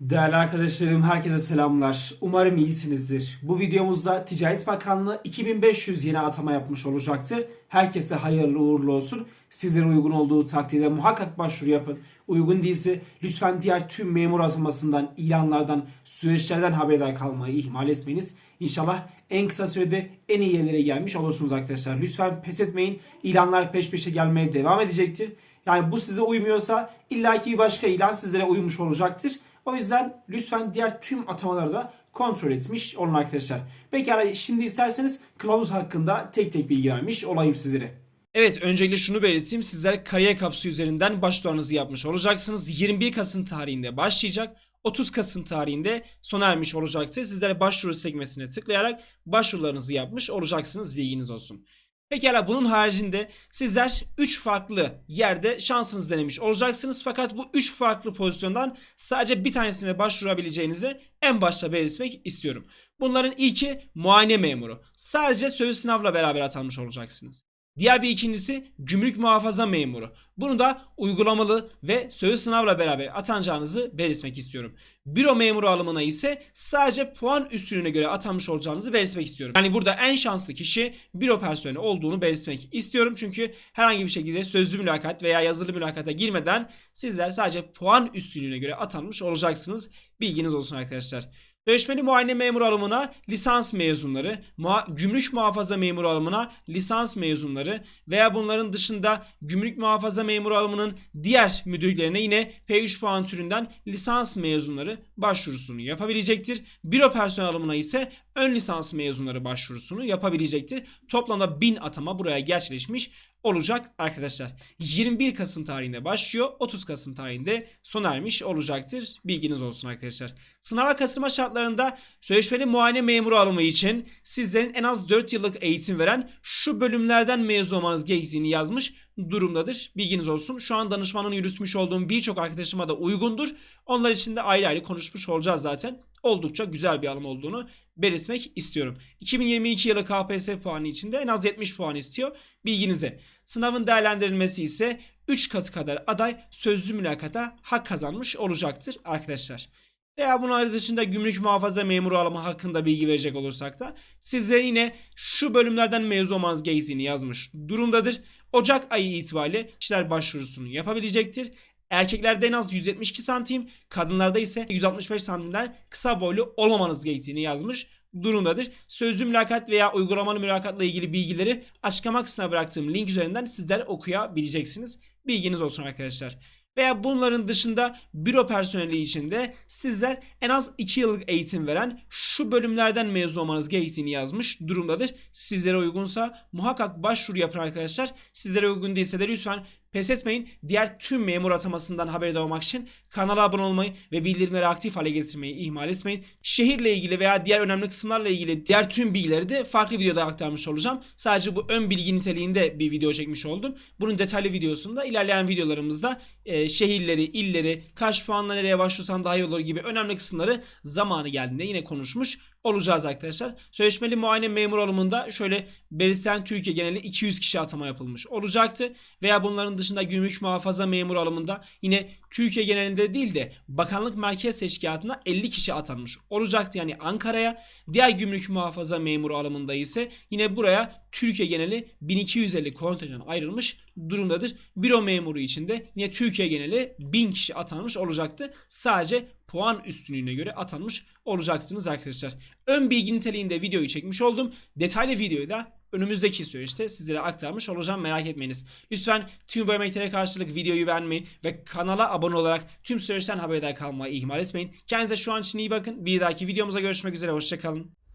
Değerli arkadaşlarım herkese selamlar. Umarım iyisinizdir. Bu videomuzda Ticaret Bakanlığı 2500 yeni atama yapmış olacaktır. Herkese hayırlı uğurlu olsun. Sizlere uygun olduğu takdirde muhakkak başvuru yapın. Uygun değilse lütfen diğer tüm memur atamasından, ilanlardan, süreçlerden haberdar kalmayı ihmal etmeyiniz. İnşallah en kısa sürede en iyi yerlere gelmiş olursunuz arkadaşlar. Lütfen pes etmeyin. İlanlar peş peşe gelmeye devam edecektir. Yani bu size uymuyorsa illaki başka ilan sizlere uymuş olacaktır. O yüzden lütfen diğer tüm atamaları da kontrol etmiş olun arkadaşlar. Pekala şimdi isterseniz kılavuz hakkında tek tek bilgi vermiş olayım sizlere. Evet öncelikle şunu belirteyim. Sizler kariyer kapısı üzerinden başvurularınızı yapmış olacaksınız. 21 Kasım tarihinde başlayacak. 30 Kasım tarihinde sona ermiş olacaktır. Sizler başvuru sekmesine tıklayarak başvurularınızı yapmış olacaksınız. Bilginiz olsun. Pekala bunun haricinde sizler 3 farklı yerde şansınız denemiş olacaksınız. Fakat bu 3 farklı pozisyondan sadece bir tanesine başvurabileceğinizi en başta belirtmek istiyorum. Bunların ilki muayene memuru. Sadece söz sınavla beraber atanmış olacaksınız. Diğer bir ikincisi gümrük muhafaza memuru. Bunu da uygulamalı ve söz sınavla beraber atanacağınızı belirtmek istiyorum. Büro memuru alımına ise sadece puan üstünlüğüne göre atanmış olacağınızı belirtmek istiyorum. Yani burada en şanslı kişi büro personeli olduğunu belirtmek istiyorum. Çünkü herhangi bir şekilde sözlü mülakat veya yazılı mülakata girmeden sizler sadece puan üstünlüğüne göre atanmış olacaksınız. Bilginiz olsun arkadaşlar. Sözleşmeli muayene memuru alımına lisans mezunları, muha- gümrük muhafaza memuru alımına lisans mezunları veya bunların dışında gümrük muhafaza memuru alımının diğer müdürlerine yine P3 puan türünden lisans mezunları başvurusunu yapabilecektir. Büro personel alımına ise ön lisans mezunları başvurusunu yapabilecektir. Toplamda 1000 atama buraya gerçekleşmiş olacak arkadaşlar. 21 Kasım tarihinde başlıyor. 30 Kasım tarihinde sona ermiş olacaktır. Bilginiz olsun arkadaşlar. Sınava katılma şartlarında sözleşmeli muayene memuru alımı için sizlerin en az 4 yıllık eğitim veren şu bölümlerden mezun olmanız gerektiğini yazmış durumdadır. Bilginiz olsun. Şu an danışmanın yürütmüş olduğum birçok arkadaşıma da uygundur. Onlar için de ayrı ayrı konuşmuş olacağız zaten. Oldukça güzel bir alım olduğunu belirtmek istiyorum. 2022 yılı KPSS puanı içinde en az 70 puan istiyor. Bilginize. Sınavın değerlendirilmesi ise 3 katı kadar aday sözlü mülakata hak kazanmış olacaktır arkadaşlar. Veya bunun dışında gümrük muhafaza memuru alımı hakkında bilgi verecek olursak da size yine şu bölümlerden mezun olmanız gerektiğini yazmış durumdadır. Ocak ayı itibariyle kişiler başvurusunu yapabilecektir. Erkeklerde en az 172 santim, kadınlarda ise 165 santimden kısa boylu olmamanız gerektiğini yazmış durumdadır. Sözlü mülakat veya uygulamalı mülakatla ilgili bilgileri açıklama kısmına bıraktığım link üzerinden sizler okuyabileceksiniz. Bilginiz olsun arkadaşlar. Veya bunların dışında büro personeli için de sizler en az 2 yıllık eğitim veren şu bölümlerden mezun olmanız gerektiğini yazmış durumdadır. Sizlere uygunsa muhakkak başvuru yapın arkadaşlar. Sizlere uygun değilse de lütfen pes etmeyin. Diğer tüm memur atamasından haberdar olmak için kanala abone olmayı ve bildirimleri aktif hale getirmeyi ihmal etmeyin. Şehirle ilgili veya diğer önemli kısımlarla ilgili diğer tüm bilgileri de farklı videoda aktarmış olacağım. Sadece bu ön bilgi niteliğinde bir video çekmiş oldum. Bunun detaylı videosunda ilerleyen videolarımızda e, şehirleri, illeri, kaç puanla nereye başvursan daha iyi olur gibi önemli kısımları zamanı geldiğinde yine konuşmuş olacağız arkadaşlar. Sözleşmeli muayene memur alımında şöyle belirtilen Türkiye geneli 200 kişi atama yapılmış olacaktı. Veya bunların dışında gümrük muhafaza memur alımında yine Türkiye genelinde değil de Bakanlık Merkez Teşkilatı'na 50 kişi atanmış olacaktı. Yani Ankara'ya diğer gümrük muhafaza memuru alımında ise yine buraya Türkiye geneli 1250 kontenjan ayrılmış durumdadır. Büro memuru için de yine Türkiye geneli 1000 kişi atanmış olacaktı. Sadece puan üstünlüğüne göre atanmış olacaksınız arkadaşlar. Ön bilgi niteliğinde videoyu çekmiş oldum. Detaylı videoyu da önümüzdeki süreçte sizlere aktarmış olacağım merak etmeyiniz. Lütfen tüm bu emeklere karşılık videoyu beğenmeyi ve kanala abone olarak tüm süreçten haberdar kalmayı ihmal etmeyin. Kendinize şu an için iyi bakın. Bir dahaki videomuza görüşmek üzere. Hoşçakalın.